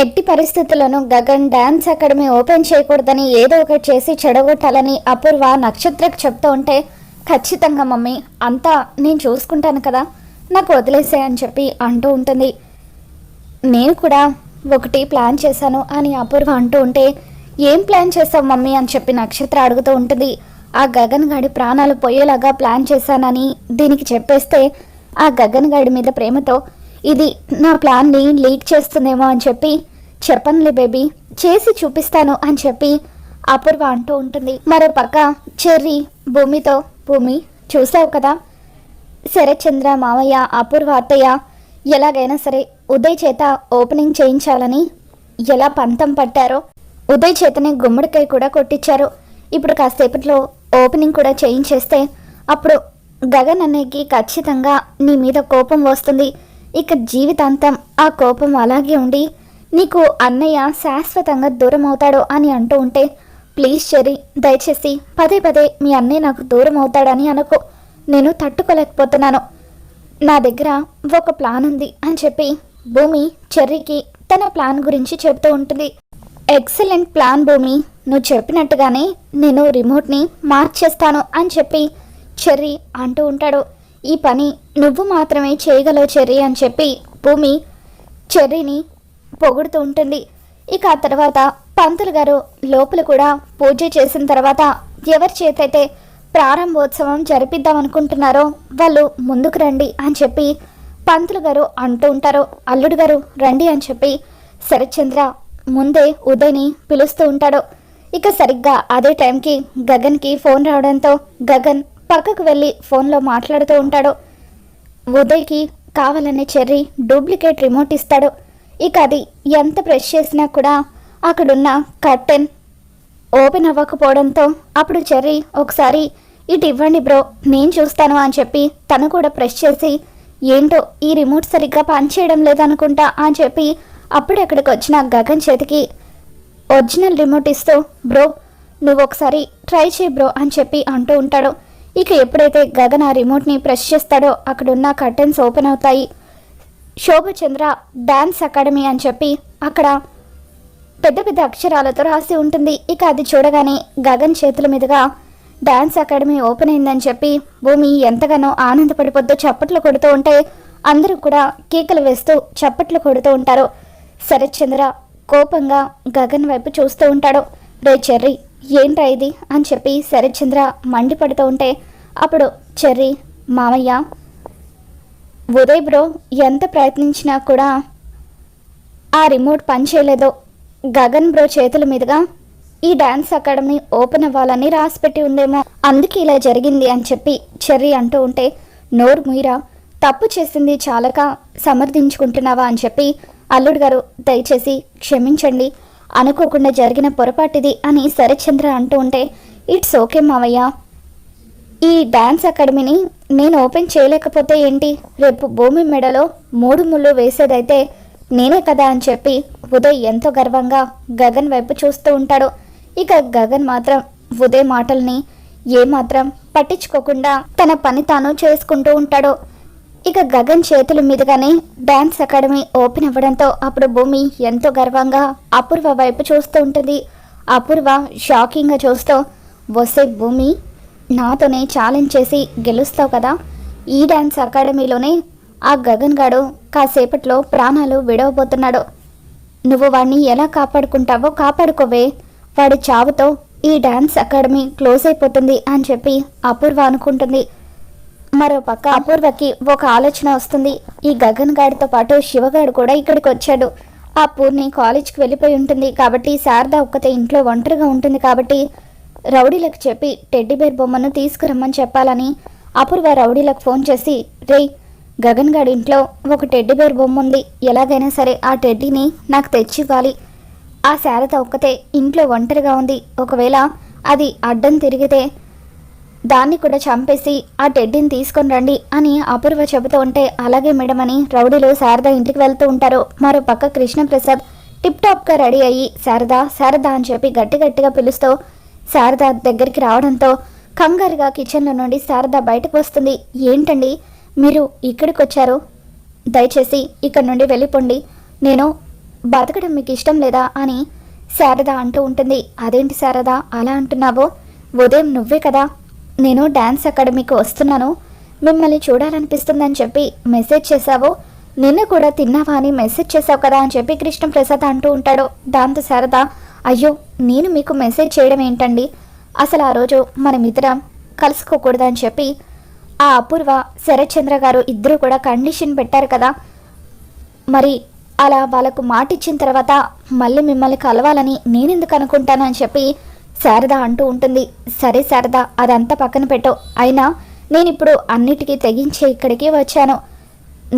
ఎట్టి పరిస్థితుల్లోనూ Gagan dance academy open చేయకూడదని ఏదో ఒకటి చేసి చెడగొట్టాలని అపూర్వ నక్షత్రకు చెప్తూ ఉంటే ఖచ్చితంగా మమ్మీ అంతా నేను చూసుకుంటాను కదా నాకు వదిలేసే అని చెప్పి అంటూ ఉంటుంది. నేను కూడా ఒకటి ప్లాన్ చేశాను అని అపూర్వ అంటూ ఉంటే ఏం ప్లాన్ చేస్తావు మమ్మీ అని చెప్పి నక్షత్ర అడుగుతూ ఉంటుంది. ఆ గగన్ గాడి ప్రాణాలు పోయేలాగా ప్లాన్ చేశానని దీనికి చెప్పేస్తే ఆ గగన్ గాడి మీద ప్రేమతో ఇది నా ప్లాన్ని లీక్ చేస్తుందేమో అని చెప్పి చెప్పనులే బేబీ చేసి చూపిస్తాను అని చెప్పి అపూర్వ అంటూ ఉంటుంది. మరో పక్క చెర్రీ భూమితో భూమి చూసావు కదా? శరత్చంద్ర మావయ్య అపూర్వ అత్తయ్య ఎలాగైనా సరే ఉదయ్ చేత ఓపెనింగ్ చేయించాలని ఎలా పంతం పట్టారో ఉదయ్ చేతనే గుమ్మడికాయ కూడా కొట్టించారు ఇప్పుడు కాసేపట్లో ఓపెనింగ్ కూడా చేయించేస్తే అప్పుడు గగన్ అన్నయ్యకి ఖచ్చితంగా నీ మీద కోపం వస్తుంది. ఇక జీవితాంతం ఆ కోపం అలాగే ఉండి నీకు అన్నయ్య శాశ్వతంగా దూరం అవుతాడు అని అంటూ ఉంటే ప్లీజ్ చెర్రీ దయచేసి పదే పదే మీ అన్నయ్య నాకు దూరం అవుతాడని అనుకో. నేను తట్టుకోలేకపోతున్నాను. నా దగ్గర ఒక ప్లాన్ ఉంది అని చెప్పి భూమి చెర్రీకి తన ప్లాన్ గురించి చెప్తూ ఉంటుంది. ఎక్సలెంట్ ప్లాన్ భూమి. నువ్వు చెప్పినట్టుగానే నేను రిమోట్ని మార్చేస్తాను అని చెప్పి చెర్రీ అంటూ ఉంటాడు. ఈ పని నువ్వు మాత్రమే చేయగలవు చెర్రీ అని చెప్పి భూమి చెర్రీని పొగుడుతూ ఉంటుంది. ఇక ఆ తర్వాత పంతులు గారు లోపల కూడా పూజ చేసిన తర్వాత ఎవరి చేతైతే ప్రారంభోత్సవం జరిపిద్దాం అనుకుంటున్నారో వాళ్ళు ముందుకు రండి అని చెప్పి పంతులు గారు అంటూ ఉంటారు. అల్లుడు గారు రండి అని చెప్పి శరత్చంద్ర ముందే ఉదయ్ని పిలుస్తూ ఉంటాడు. ఇక సరిగ్గా అదే టైంకి గగన్కి ఫోన్ రావడంతో గగన్ పక్కకు వెళ్ళి ఫోన్లో మాట్లాడుతూ ఉంటాడు. ఉదయ్కి కావాలనే చెర్రీ డూప్లికేట్ రిమోట్ ఇస్తాడు. ఇక అది ఎంత ప్రెస్ చేసినా కూడా అక్కడున్న కర్టెన్ ఓపెన్ అవ్వకపోవడంతో అప్పుడు చెర్రీ ఒకసారి ఇటు ఇవ్వండి బ్రో నేను చూస్తాను అని చెప్పి తను కూడా ప్రెస్ చేసి ఏంటో ఈ రిమోట్ సరిగ్గా పనిచేయడం లేదనుకుంటా అని చెప్పి అప్పుడు అక్కడికి వచ్చిన గగన్ చేతికి ఒరిజినల్ రిమోట్ ఇస్తూ బ్రో నువ్వు ఒకసారి ట్రై చేయి బ్రో అని చెప్పి అంటూ ఉంటాడు. ఇక ఎప్పుడైతే గగన్ ఆ రిమోట్ని ప్రెస్ చేస్తాడో అక్కడున్న కర్టెన్స్ ఓపెన్ అవుతాయి. శోభచంద్ర డ్యాన్స్ అకాడమీ అని చెప్పి అక్కడ పెద్ద పెద్ద అక్షరాలతో రాసి ఉంటుంది. ఇక అది చూడగానే గగన్ చేతుల మీదుగా డ్యాన్స్ అకాడమీ ఓపెన్ అయిందని చెప్పి భూమి ఎంతగానో ఆనందపడిపోద్దో చప్పట్లు కొడుతూ ఉంటే అందరూ కూడా కేకలు వేస్తూ చప్పట్లు కొడుతూ ఉంటారు. శరత్చంద్ర కోపంగా గగన్ వైపు చూస్తూ ఉంటాడు. రే చెర్రీ ఏంట్రా ఇది? అని చెప్పి శరత్చంద్ర మండిపడుతూ ఉంటే అప్పుడు చెర్రీ మామయ్య ఉదయ్ బ్రో ఎంత ప్రయత్నించినా కూడా ఆ రిమోట్ పనిచేయలేదో. గగన్ బ్రో చేతుల మీదుగా ఈ డాన్స్ అకాడమీ ఓపెన్ అవ్వాలని రాసిపెట్టి ఉందేమో. అందుకే ఇలా జరిగింది అని చెప్పి చెర్రీ అంటూ ఉంటే నోరు ముయిరా తప్పు చేసింది చాలక సమర్థించుకుంటున్నావా అని చెప్పి అల్లుడు గారు దయచేసి క్షమించండి అనుకోకుండా జరిగిన పొరపాటిది అని శరత్చంద్ర అంటూ ఉంటే ఇట్స్ ఓకే మావయ్య. ఈ డ్యాన్స్ అకాడమీని నేను ఓపెన్ చేయలేకపోతే ఏంటి? రేపు భూమి మెడలో మూడు ముళ్ళు వేసేదైతే నేనే కదా అని చెప్పి ఉదయ్ ఎంతో గర్వంగా గగన్ వైపు చూస్తూ ఉంటాడు. ఇక గగన్ మాత్రం ఉదయ్ మాటల్ని ఏమాత్రం పట్టించుకోకుండా తన పని తాను చేసుకుంటూ ఉంటాడు. ఇక గగన్ చేతుల మీదుగానే డ్యాన్స్ అకాడమీ ఓపెన్ అవ్వడంతో అప్పుడు భూమి ఎంతో గర్వంగా అపూర్వ వైపు చూస్తూ ఉంటుంది. అపూర్వ షాకింగ్గా చూస్తూ వసే భూమి నాతోనే ఛాలెంజ్ చేసి గెలుస్తావు కదా? ఈ డ్యాన్స్ అకాడమీలోనే ఆ గగన్ గాడు కాసేపట్లో ప్రాణాలు విడవబోతున్నాడు. నువ్వు వాడిని ఎలా కాపాడుకుంటావో కాపాడుకోవే. వాడి చావుతో ఈ డ్యాన్స్ అకాడమీ క్లోజ్ అయిపోతుంది అని చెప్పి అపూర్వ అనుకుంటుంది. మరో పక్క అపూర్వకి ఒక ఆలోచన వస్తుంది. ఈ గగన్ గాడితో పాటు శివగాడు కూడా ఇక్కడికి వచ్చాడు. ఆ పూర్ణి కాలేజ్కి వెళ్ళిపోయి ఉంటుంది కాబట్టి శారద ఒక్కతే ఇంట్లో ఒంటరిగా ఉంటుంది కాబట్టి రౌడీలకు చెప్పి టెడ్డీబేర్ బొమ్మను తీసుకురమ్మని చెప్పాలని అపూర్వ రౌడీలకు ఫోన్ చేసి రేయ్ గగన్ గాడి ఇంట్లో ఒక టెడ్డీబేర్ బొమ్మ ఉంది ఎలాగైనా సరే ఆ టెడ్డీని నాకు తెచ్చివ్వాలి ఆ శారద ఒక్కతే ఇంట్లో ఒంటరిగా ఉంది. ఒకవేళ అది అడ్డం తిరిగితే దాన్ని కూడా చంపేసి ఆ టెడ్డీని తీసుకొని రండి అని అపూర్వ చెబుతూ ఉంటే అలాగే మేడం అని రౌడీలు శారద ఇంటికి వెళ్తూ ఉంటారు. మరో పక్క కృష్ణప్రసాద్ టిప్ టాప్గా రెడీ అయ్యి శారద శారద అని చెప్పి గట్టి గట్టిగా పిలుస్తూ శారద దగ్గరికి రావడంతో కంగారుగా కిచెన్లో నుండి శారద బయటకు వస్తుంది. ఏంటండి? మీరు ఇక్కడికి వచ్చారు దయచేసి ఇక్కడ నుండి వెళ్ళిపోండి. నేను బతకడం మీకు ఇష్టం లేదా అని శారద అంటూ ఉంటుంది. అదేంటి శారద అలా అంటున్నావో? ఉదయం నువ్వే కదా? నేను డ్యాన్స్ అకాడమీకి వస్తున్నాను. మిమ్మల్ని చూడాలనిపిస్తుందని చెప్పి మెసేజ్ చేశావు. నిన్ను కూడా తిన్నావా అని మెసేజ్ చేశావు కదా అని చెప్పి కృష్ణప్రసాద్ అంటూ ఉంటాడు. దాంతో శారద అయ్యో నేను మీకు మెసేజ్ చేయడం ఏంటండి? అసలు ఆ రోజు మనమిద్దరం కలుసుకోకూడదని చెప్పి ఆ అపూర్వ శరత్చంద్ర గారు ఇద్దరు కూడా కండిషన్ పెట్టారు కదా. మరి అలా వాళ్ళకు మాట ఇచ్చిన తర్వాత మళ్ళీ మిమ్మల్ని కలవాలని నేనెందుకు అనుకుంటానని చెప్పి శారద అంటూ ఉంటుంది. సరే శారద అదంతా పక్కన పెట్టు. అయినా నేను ఇప్పుడు అన్నిటికీ తెగించే ఇక్కడికి వచ్చాను.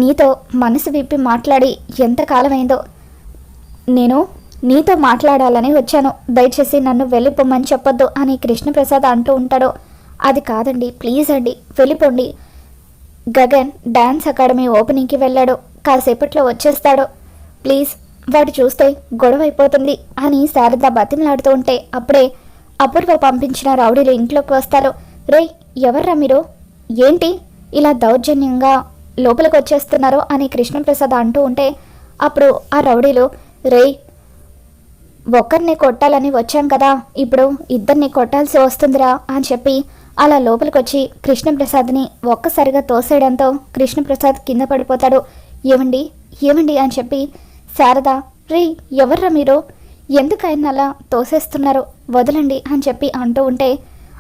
నీతో మనసు విప్పి మాట్లాడి ఎంత కాలమైందో. నేను నీతో మాట్లాడాలని వచ్చాను. దయచేసి నన్ను వెళ్ళిపోమని చెప్పొద్దు అని కృష్ణప్రసాద్ అంటూ ఉంటాడు. అది కాదండి ప్లీజ్ అండి వెళ్ళిపోండి. గగన్ డ్యాన్స్ అకాడమీ ఓపెనింగ్కి వెళ్ళాడు. కాసేపట్లో వచ్చేస్తాడు. ప్లీజ్ వాడు చూస్తే గొడవ అయిపోతుంది అని శారద బతిమలాడుతూ ఉంటే అప్పుడే అపూర్వ పంపించిన రౌడీలు ఇంట్లోకి వస్తారు. రే ఎవర్రా మీరు? ఏంటి? ఇలా దౌర్జన్యంగా లోపలికి వచ్చేస్తున్నారు అని కృష్ణప్రసాద్ అంటూ ఉంటే అప్పుడు ఆ రౌడీలు రేయ్ ఒక్కరిని కొట్టాలని వచ్చాం కదా ఇప్పుడు ఇద్దరిని కొట్టాల్సి వస్తుందిరా అని చెప్పి అలా లోపలికొచ్చి కృష్ణప్రసాద్ని ఒక్కసారిగా తోసేయడంతో కృష్ణప్రసాద్ కింద పడిపోతాడు. ఏమండి? ఏమండి? అని చెప్పి శారద రే ఎవర్రా మీరు? ఎందుకు ఆయన అలా తోసేస్తున్నారు? వదలండి అని చెప్పి అంటూ ఉంటే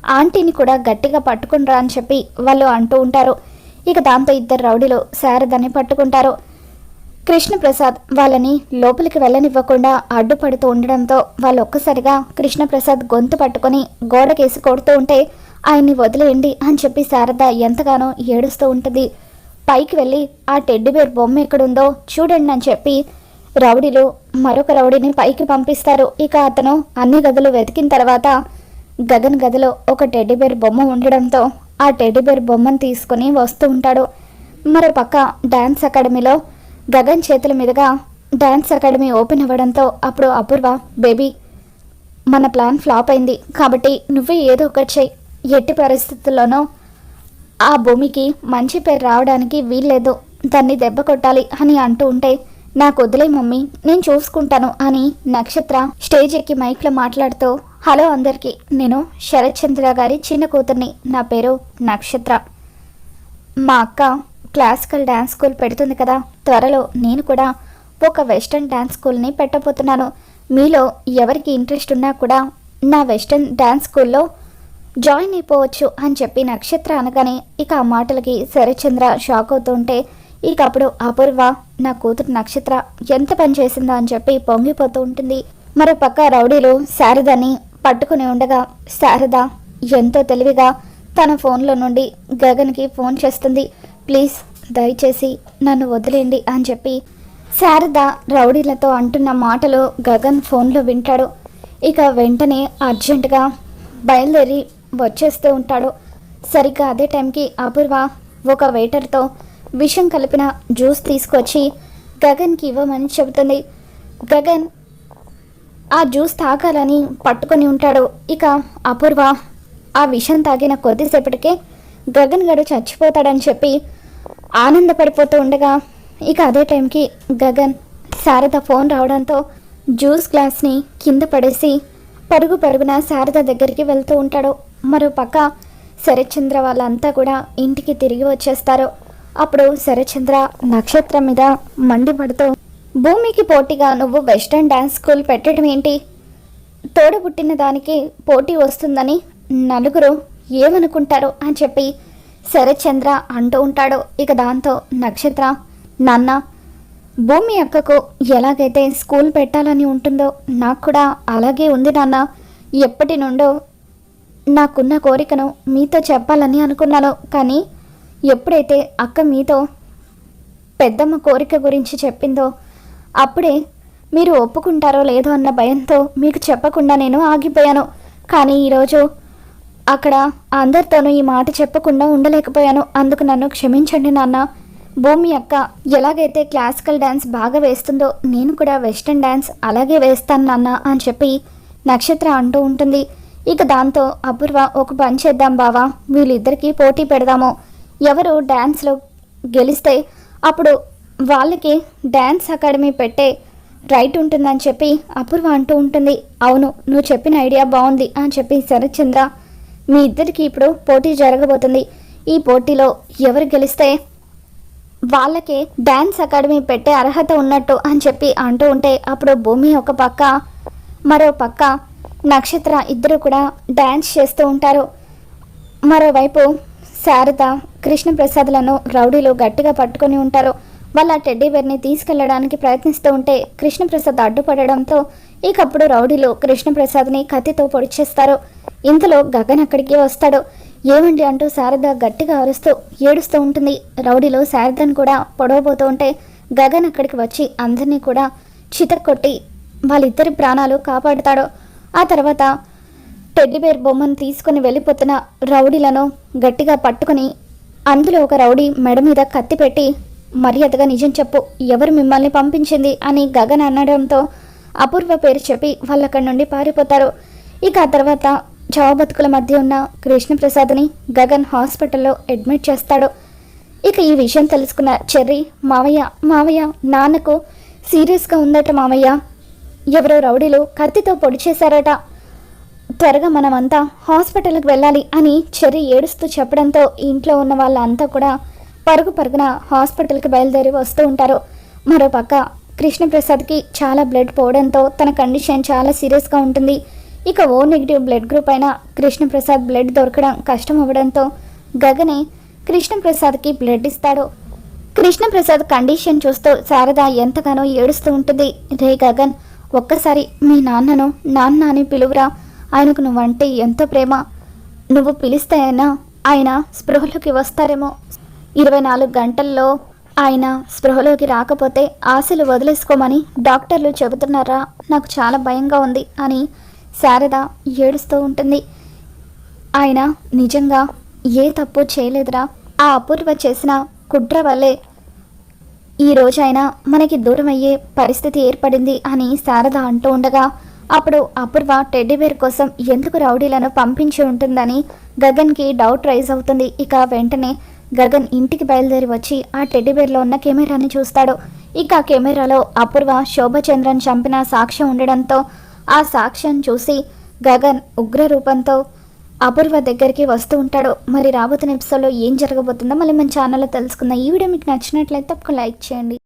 ఆంటీని కూడా గట్టిగా పట్టుకునిరా అని చెప్పి వాళ్ళు అంటూ ఉంటారు. ఇక దాంతో ఇద్దరు రౌడీలు శారదని పట్టుకుంటారు. కృష్ణప్రసాద్ వాళ్ళని లోపలికి వెళ్ళనివ్వకుండా అడ్డుపడుతూ ఉండడంతో వాళ్ళు ఒక్కసారిగా కృష్ణప్రసాద్ గొంతు పట్టుకొని గోడకేసి కొడుతూ ఉంటే ఆయన్ని వదిలేయండి అని చెప్పి శారద ఎంతగానో ఏడుస్తూ ఉంటుంది. పైకి వెళ్ళి ఆ టెడ్డిబేర్ బొమ్మ ఎక్కడుందో చూడండి అని చెప్పి రౌడీలు మరొక రౌడీని పైకి పంపిస్తారు. ఇక అతను అన్ని గదులు వెతికిన తర్వాత గగన్ గదిలో ఒక టెడ్డిబేర్ బొమ్మ ఉండడంతో ఆ టెడ్డిబేర్ బొమ్మను తీసుకొని వస్తూ ఉంటాడు. మరో పక్క డ్యాన్స్ అకాడమీలో గగన్ చేతుల మీదుగా డ్యాన్స్ అకాడమీ ఓపెన్ అవ్వడంతో అప్పుడు అపూర్వ బేబీ మన ప్లాన్ ఫ్లాప్ అయింది. కాబట్టి నువ్వే ఏదో ఒకటి చెయ్యి. ఎట్టి పరిస్థితుల్లోనూ ఆ భూమికి మంచి పేరు రావడానికి వీల్లేదు. దాన్ని దెబ్బ కొట్టాలి అని అంటూ ఉంటే నాకు వదిలే మమ్మీ నేను చూసుకుంటాను అని నక్షత్ర స్టేజ్ ఎక్కి మైక్లో మాట్లాడుతూ హలో అందరికీ నేను శరత్ చంద్ర గారి చిన్న కూతుర్ని. నా పేరు నక్షత్ర. మా అక్క క్లాసికల్ డ్యాన్స్ స్కూల్ పెడుతుంది కదా. త్వరలో నేను కూడా ఒక వెస్ట్రన్ డ్యాన్స్ స్కూల్ని పెట్టబోతున్నాను. మీలో ఎవరికి ఇంట్రెస్ట్ ఉన్నా కూడా నా వెస్ట్రన్ డ్యాన్స్ స్కూల్లో జాయిన్ అయిపోవచ్చు అని చెప్పి నక్షత్ర అనగానే ఇక ఆ మాటలకి శరచంద్ర షాక్ అవుతుంటే ఉంటే ఇక అప్పుడు అపూర్వ నా కూతురు నక్షత్ర ఎంత పనిచేసిందో అని చెప్పి పొంగిపోతూ ఉంటుంది. మరో పక్క రౌడీలు శారదని పట్టుకుని ఉండగా శారద ఎంతో తెలివిగా తన ఫోన్లో నుండి గగన్కి ఫోన్ చేస్తుంది. ప్లీజ్ దయచేసి నన్ను వదిలేయండి అని చెప్పి శారద రౌడీలతో అంటున్న మాటలు గగన్ ఫోన్లో వింటాడు. ఇక వెంటనే అర్జెంటుగా బయలుదేరి వచ్చేస్తూ ఉంటాడు. సరిగ్గా అదే టైంకి అపూర్వ ఒక వెయిటర్తో విషం కలిపిన జ్యూస్ తీసుకొచ్చి గగన్కి ఇవ్వమని చెబుతుంది. గగన్ ఆ జ్యూస్ తాగాలని పట్టుకొని ఉంటాడు. ఇక అపూర్వ ఆ విషం తాగిన కొద్దిసేపటికే గగన్ గడు చచ్చిపోతాడని చెప్పి ఆనందపడిపోతూ ఉండగా ఇక అదే టైంకి గగన్ శారద ఫోన్ రావడంతో జ్యూస్ గ్లాస్ని కింద పడేసి పరుగు పరుగున శారద దగ్గరికి వెళ్తూ ఉంటాడు. మరో పక్క వాళ్ళంతా కూడా ఇంటికి తిరిగి వచ్చేస్తారు. అప్పుడు శరచంద్ర నక్షత్రం మీద మండిపడుతూ భూమికి పోటీగా నువ్వు వెస్టర్న్ డ్యాన్స్ స్కూల్ పెట్టడం ఏంటి? తోడబుట్టిన దానికి పోటీ వస్తుందని నలుగురు ఏమనుకుంటారో అని చెప్పి శరత్చంద్ర అంటూ ఉంటాడో. ఇక దాంతో నక్షత్ర నాన్న భూమి అక్కకు ఎలాగైతే స్కూల్ పెట్టాలని ఉంటుందో నాకు కూడా అలాగే ఉంది నాన్న. ఎప్పటి నుండో నాకున్న కోరికను మీతో చెప్పాలని అనుకున్నాను. కానీ ఎప్పుడైతే అక్క మీతో పెద్దమ్మ కోరిక గురించి చెప్పిందో అప్పుడే మీరు ఒప్పుకుంటారో లేదో అన్న భయంతో మీకు చెప్పకుండా నేను ఆగిపోయాను. కానీ ఈరోజు అక్కడ అందరితోనూ ఈ మాట చెప్పకుండా ఉండలేకపోయాను. అందుకు నన్ను క్షమించండి నాన్న. భూమి అక్క ఎలాగైతే క్లాసికల్ డ్యాన్స్ బాగా వేస్తుందో నేను కూడా వెస్ట్రన్ డ్యాన్స్ అలాగే వేస్తాను నాన్న అని చెప్పి నక్షత్ర అంటూ ఉంటుంది. ఇక దాంతో అపూర్వ ఒక పని చేద్దాం బావా వీళ్ళిద్దరికీ పోటీ పెడదాము. ఎవరు డ్యాన్స్లో గెలిస్తే అప్పుడు వాళ్ళకి డ్యాన్స్ అకాడమీ పెట్టే రైట్ ఉంటుందని చెప్పి అపూర్వ అంటూ ఉంటుంది. అవును నువ్వు చెప్పిన ఐడియా బాగుంది అని చెప్పి శరత్ చంద్ర మీ ఇద్దరికి ఇప్పుడు పోటీ జరగబోతుంది. ఈ పోటీలో ఎవరు గెలిస్తే వాళ్ళకే డ్యాన్స్ అకాడమీ పెట్టే అర్హత ఉన్నట్టు అని చెప్పి అంటూ ఉంటే అప్పుడు భూమి ఒక పక్క మరో పక్క నక్షత్ర ఇద్దరు కూడా డ్యాన్స్ చేస్తూ ఉంటారు. మరోవైపు శారద కృష్ణప్రసాద్లను రౌడీలు గట్టిగా పట్టుకొని ఉంటారు. వాళ్ళ టెడ్డీ బేర్ని తీసుకెళ్ళడానికి ప్రయత్నిస్తూ ఉంటే కృష్ణప్రసాద్ అడ్డుపడడంతో ఇకప్పుడు రౌడీలు కృష్ణప్రసాద్ని కత్తితో పొడిచేస్తారు. ఇంతలో గగన్ అక్కడికి వస్తాడు. ఏమండి అంటూ శారద గట్టిగా అరుస్తూ ఏడుస్తూ ఉంటుంది. రౌడీలో శారదను కూడా పొడవబోతూ ఉంటే గగన్ అక్కడికి వచ్చి అందరినీ కూడా చితక్కొట్టి వాళ్ళిద్దరి ప్రాణాలు కాపాడుతాడు. ఆ తర్వాత టెడ్డీబేర్ బొమ్మను తీసుకుని వెళ్ళిపోతున్న రౌడీలను గట్టిగా పట్టుకుని అందులో ఒక రౌడీ మెడ మీద కత్తి పెట్టి మర్యాదగా నిజం చెప్పు ఎవరు మిమ్మల్ని పంపించింది? అని గగన్ అనడంతో అపూర్వ పేరు చెప్పి వాళ్ళక్కడి నుండి పారిపోతారు. ఇక ఆ తర్వాత చావబతుకుల మధ్య ఉన్న కృష్ణప్రసాద్ని గగన్ హాస్పిటల్లో అడ్మిట్ చేస్తాడు. ఇక ఈ విషయం తెలుసుకున్న చెర్రీ మావయ్య మావయ్య నాన్నకు సీరియస్గా ఉందట మావయ్య. ఎవరో రౌడీలు కత్తితో పొడి చేశారట. త్వరగా మనమంతా హాస్పిటల్కి వెళ్ళాలి అని చెర్రీ ఏడుస్తూ చెప్పడంతో ఇంట్లో ఉన్న వాళ్ళంతా కూడా పరుగు పరుగున హాస్పిటల్కి బయలుదేరి వస్తూ ఉంటారు. మరోపక్క కృష్ణప్రసాద్కి చాలా బ్లడ్ పోవడంతో తన కండిషన్ చాలా సీరియస్గా ఉంటుంది. ఇక ఓ నెగిటివ్ బ్లడ్ గ్రూప్ అయిన కృష్ణప్రసాద్ బ్లడ్ దొరకడం కష్టం అవ్వడంతో గగనే కృష్ణప్రసాద్కి బ్లడ్ ఇస్తాడు. కృష్ణప్రసాద్ కండిషన్ చూస్తూ శారద ఎంతగానో ఏడుస్తూ ఉంటుంది. రే గగన్ ఒక్కసారి మీ నాన్నను నాన్న అని పిలువురా. ఆయనకు నువ్వంటే ఎంతో ప్రేమ. నువ్వు పిలిస్తే అయినా ఆయన స్పృహలోకి వస్తారేమో. ఇరవై నాలుగు గంటల్లో ఆయన స్పృహలోకి రాకపోతే ఆశలు వదిలేసుకోమని డాక్టర్లు చెబుతున్నారా? నాకు చాలా భయంగా ఉంది అని శారద ఏడుస్తూ ఉంటుంది. ఆయన నిజంగా ఏ తప్పు చేయలేదురా. ఆ అపూర్వ చేసిన కుట్ర వల్లే ఈ రోజైనా మనకి దూరం అయ్యే పరిస్థితి ఏర్పడింది అని శారద అంటూ ఉండగా అప్పుడు అపూర్వ టెడ్డీబేర్ కోసం ఎందుకు రౌడీలను పంపించి ఉంటుందని గగన్కి డౌట్ రైజ్ అవుతుంది. ఇక వెంటనే గగన్ ఇంటికి బయలుదేరి వచ్చి ఆ టెడ్డీబేర్లో ఉన్న కెమెరాని చూస్తాడు. ఇక కెమెరాలో అపూర్వ శోభచంద్రన్ చంపిన సాక్ష్యం ఉండడంతో ఆ సాక్ష్యం చూసి గగన్ ఉగ్ర రూపంతో అపూర్వ దగ్గరికి వస్తూ ఉంటాడు. మరి రాబోతున్న ఎపిసోడ్లో ఏం జరగబోతుందో మళ్ళీ మన ఛానల్లో తెలుసుకుందాం. ఈ వీడియో మీకు నచ్చినట్లయితే ఒక లైక్ చేయండి.